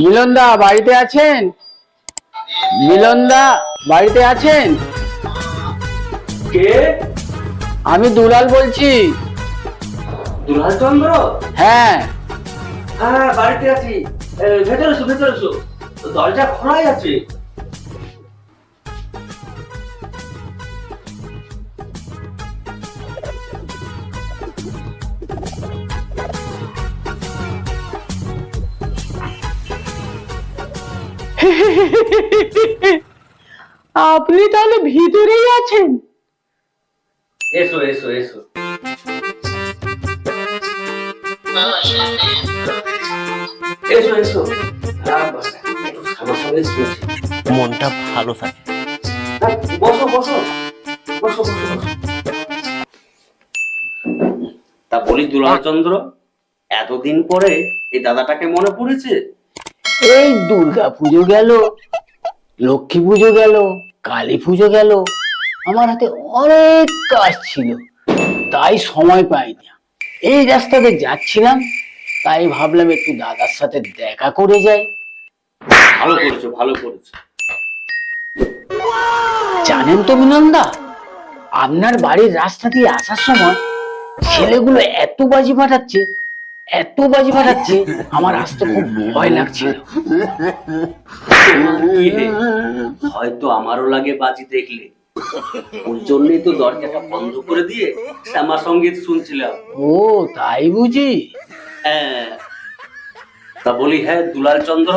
মিলনদা বাড়িতে আছেন? মিলনদা বাড়িতে আছেন? কে? আমি দুলাল বলছি। দুলাল চন্দ্র? হ্যাঁ। হ্যাঁ বাড়িতে আছি। ভেতরে এসো ভেতরে এসো। দরজা খোলাই আছে। আপনি তাহলে ভিতরেই আছেন? এসো এসো এসো। এসো এসো। মনটা ভালো থাকে। হ্যাঁ, বসো বসো। বসো বসো বসো। তা বলি দুলালচন্দ্র এতদিন পরে এই দাদাটাকে মনে পড়েছে? এই দুর্গা পুজো গেল লক্ষ্মী পুজো গেল কালী পুজো গেল। আমার হাতে অনেক কাজ ছিল তাই সময় পাইনি। এই রাস্তাতে যাচ্ছিলাম তাই ভাবলাম একটু দাদার সাথে দেখা করে যাই। ভালো করেছ ভালো করেছ। জানেন তো মিনন্দা আপনার বাড়ির রাস্তা দিয়ে আসার সময় ছেলেগুলো এত বাজি ফাটাচ্ছে এত বাজি ফাটাচ্ছে আমার আসতে খুব ভয় লাগছিল হয়তো আমারও লাগে বাজি দেখলে। ওই জন্যই তো দরজাটা বন্ধ করে দিয়ে শ্যামা সংগীত শুনছিলাম। ও তাই বুঝি? হ্যাঁ। তা বলি হ্যাঁ দুলাল চন্দ্র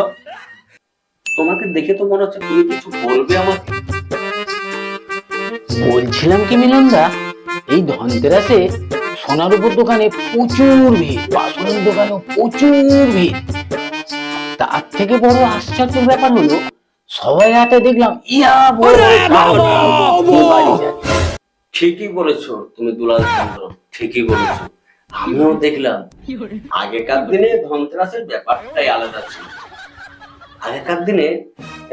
তোমাকে দেখে তো মনে হচ্ছে তুমি কিছু বলবে আমাকে। বলছিলাম কি মিলনদা এই ধনতেরাসে সোনার উপর দোকানে প্রচুর ভিড় বাসনের দোকানে প্রচুর ভিড়। তার থেকে বড় আশ্চর্যের ব্যাপার হলো সবাই হাতে দেখলাম ইয়া। ঠিকই বলেছ তুমি দুলাল চন্দ্র ঠিকই বলেছ। আমিও দেখলাম আগেকার দিনে ধনতেরাসের ব্যাপারটাই আলাদা ছিল। আগেকার দিনে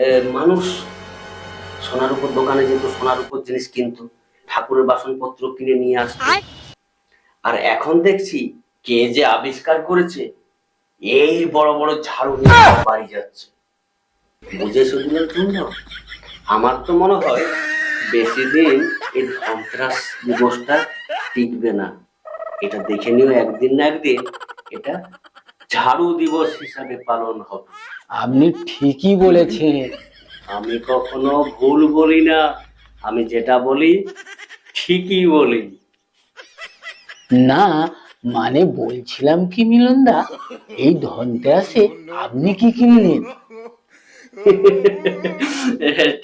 আহ, মানুষ সোনার উপর দোকানে যেত সোনার উপর জিনিস কিনতো ঠাকুরের বাসনপত্র কিনে নিয়ে আসতো। আর এখন দেখছি কে যে আবিষ্কার করেছে এই বড় বড় ঝাড়ু নিয়ে বাড়ি যাচ্ছে। দুলাল চন্দ্র আমার তো মনে হয় বেশি দিন এই ধনতেরাস দিবসটা টিকবে না। এটা দেখে নিও একদিন না একদিন এটা ঝাড়ু দিবস হিসাবে পালন হবে। আপনি ঠিকই বলেছেন। আমি কখনো ভুল বলি না আমি যেটা বলি ঠিকই বলি। না মানে বলছিলাম কি মিলনদা? এই ধনতেরাসে আপনি কি কিনলেন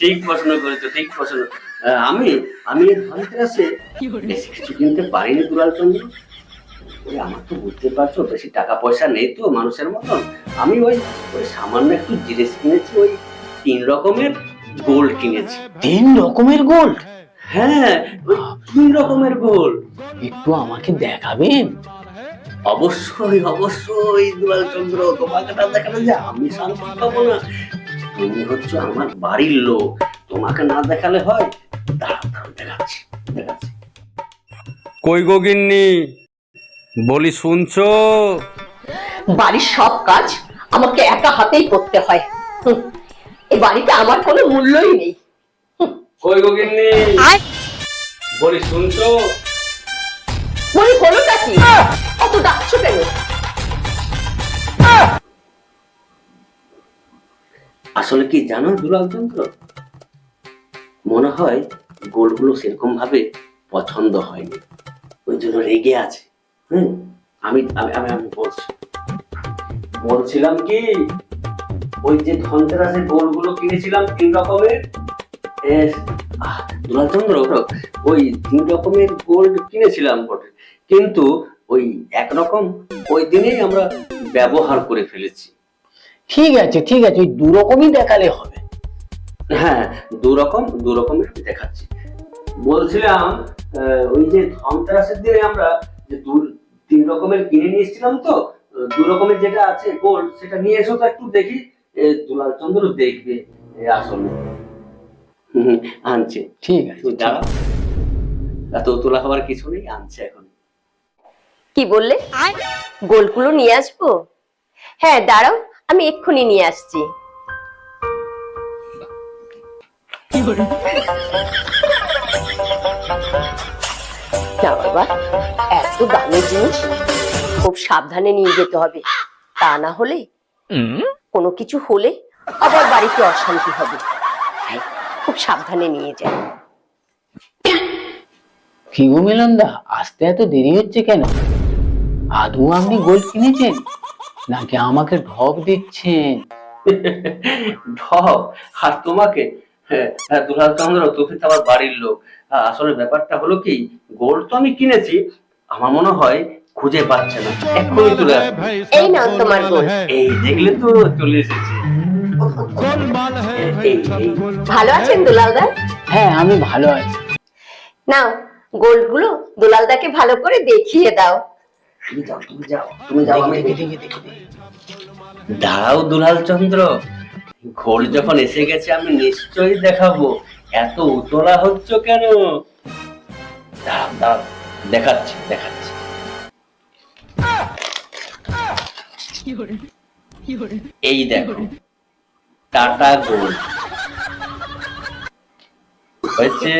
ঠিক প্রশ্ন করেছ ঠিক প্রশ্ন। আমি আমি ধনতেরাসে বেশি কিছু কিনতে পারিনি দুলাল চন্দ্র ওই আমার তো বুঝতে পারছ বেশি টাকা পয়সা নেই তো মানুষের মতন। আমি ওই ওই সামান্য একটু জিনিস কিনেছি ওই তিন রকমের গোল্ড কিনেছি। তিন রকমের গোল্ড হ্যাঁ রকমের গোল্ড একটু আমাকে দেখাবেন? অবশ্যই অবশ্যই দুলাল চন্দ্র তোমাকে না দেখালে যে আমি শান্তি পাবো না। তুমি হচ্ছে আমার বাড়ির লোক। তোমাকে না দেখালে হয় দাঁড়াও দাঁড়াও দেখাচ্ছি দেখাচ্ছি। কই গো গিন্নি? বলি শুনছো? বাড়ির সব কাজ আমাকে একা হাতেই করতে হয়। এই বাড়িতে আমার কোনো মূল্যই নেই। কই গো গিন্নি? বলি শুনছো? মনে হলোটা কি? অত ডাকছো কেন? আসলে কি জানো দুলাল চন্দ্র? মনে হয় গোলগুলো সেরকম ভাবে পছন্দ হয়নি। ওই জন্য রেগে আছে। হুম? আমি আমি আমি আমি বলছি। বলছিলাম কি? ওই যে ধনতেরাসে গোলগুলো কিনেছিলাম তিন রকমের ওই তিন রকমের গোল্ড কিনেছিলাম বটে। কিন্তু ওই একরকম ওই দিনেই আমরা ব্যবহার করে ফেলেছি। ঠিক আছে ঠিক আছে ওই দু রকমই দেখালে হবে। হ্যাঁ দু রকম দু রকমের দেখাচ্ছি। বলছিলাম ওই যে ধনতেরাসের দিনে আমরা যে দু তিন রকমের কিনে নিয়ে এসেছিলাম তো দু রকমের যেটা আছে গোল্ড সেটা নিয়ে এসো তো একটু দেখি। এ, দুলাল চন্দ্র দেখবে আসলে। আনছে। ঠিক আছে দাঁড়া এত তোলা হওয়ার কিছু নেই আনছে এখন। কি বললে? গোলগুলো নিয়ে আসব? হ্যাঁ দাঁড়াও আমি এক্ষুনি নিয়ে আসছি। না বাবা এত দামি জিনিস খুব সাবধানে নিয়ে যেতে হবে। তা না হলে কোনো কিছু হলে আবার বাড়িতে অশান্তি হবে। খুব সাবধানে নিয়ে যায়। কি গো মিলনদা আসতে এত দেরি হচ্ছে কেন? আদৌ আপনি গোল্ড কিনেছেন? নাকি আমাকে ঢপ দিচ্ছেন? ঢপ? আর তোমাকে? হ্যাঁ, হ্যাঁ, দুলাল চন্দ্র তুমি তো আমার বাড়ির লোক। আসলে ব্যাপারটা হলো কি গোল্ড তো আমি কিনেছি আমার মনে হয় খুঁজে পাচ্ছে না। এক্ষুনি চলে এই নাও তোমার গোল এই দেখলে তো চলে এসেছে। ভালো আছেন দুলালদা? হ্যাঁ আমি ভালো আছি। নাও গোল্ডগুলো দুলালদাকে ভালো করে দেখিয়ে দাও। দাঁড়াও দুলাল চন্দ্র ঘোল যখন এসে গেছে আমি নিশ্চয়ই দেখাবো। এত উতলা হচ্ছ কেন? দাঁড়াও দাঁড়াও দেখাচ্ছি দেখাচ্ছি। এই দেখো টাটা গোল হয়েছে?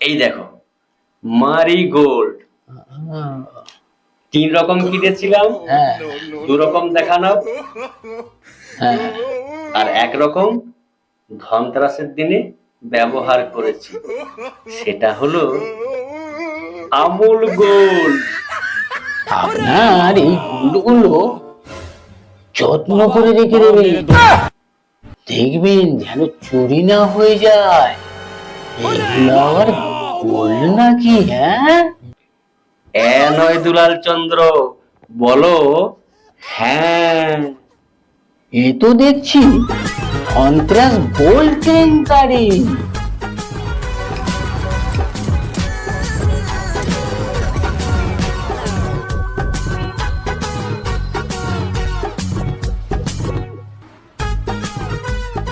এই দেখো মারি গোল্ড। তিন রকম কিনেছিলাম হ্যাঁ। দু রকম দেখানো। হ্যাঁ। আর এক রকম ধনতেরাসের দিনে ব্যবহার করেছি। সেটা হলো আমুল গোল্ড আপনার এই গুলো যত্ন করে রেখে দেবেন দেখবেন যেন চুরি না হয়ে যায়। এগুলো আবার গোল্ড নাকি হ্যাঁ? এ নয় দুলাল চন্দ্র বলো হ্যাঁ। এ তো দেখছি। সন্ত্রাস গোল্ড কেলেঙ্কারি